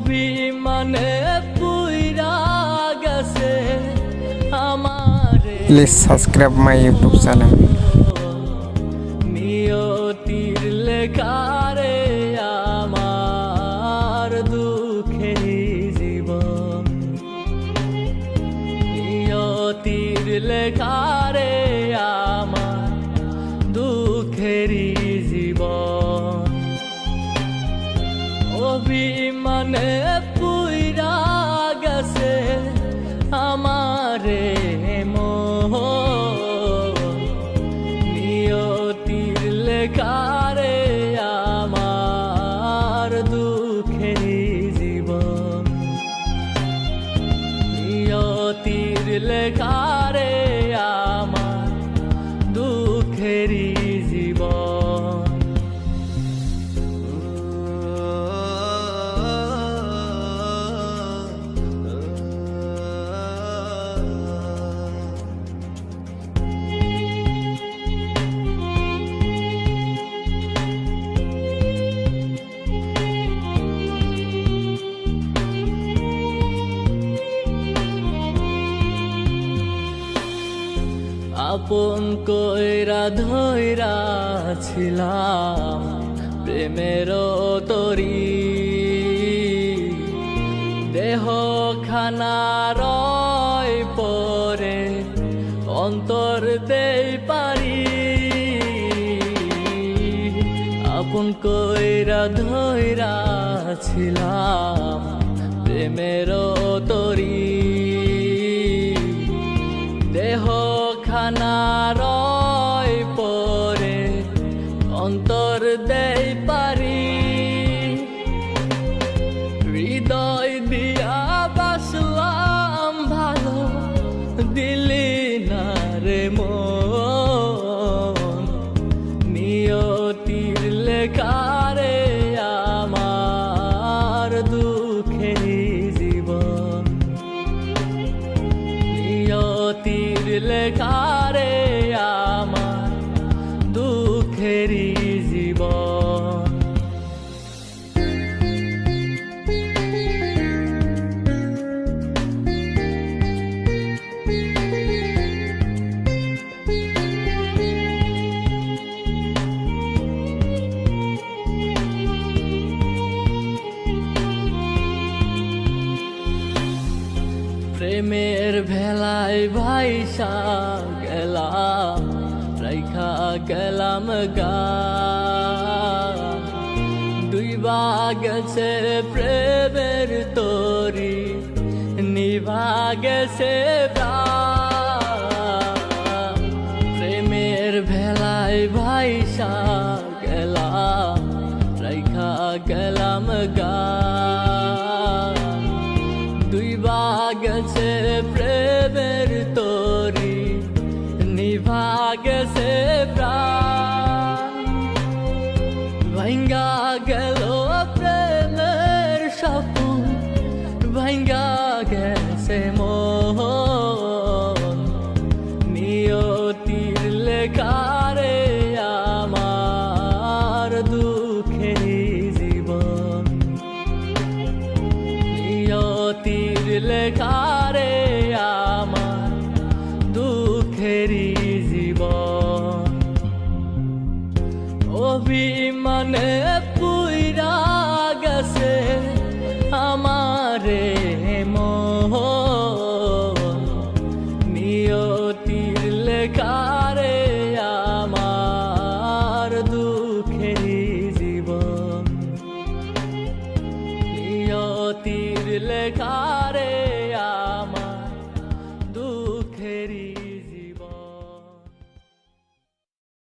অভিমানে পুইরা গেছে আমার। Please subscribe my YouTube channel নিয়তির লেখারে আমার দুঃখে জীবন। লেখা আমারে মোহ। নিয়তির লেখারে আমার দুঃখের জীবন। নিয়তির লেখারে আপন কইরা ধৈরা ছিলাম প্রেমের তরি। দেহ খানা রয় পরে অন্তর দেই পারি। আপন কইরা ধৈরা ছিলাম প্রেমের তরি। মন নিয়তির লেখারে আমার দুঃখে জীবন। নিয়তির লেখারে ভেলায় ভাইসা গেলাম রাইখা গেলাম গা দুই গেছে প্রেমের তরি নিভা গেছে প্রাণ। আমার দুঃখে জীবন। নিয়তির লেখারে আমার দুঃখেরই জীবন। অভিমানে পুইরা গেছে আমারে মোহ। নিয়তির লেখারে জীবন নিয়তির লেখা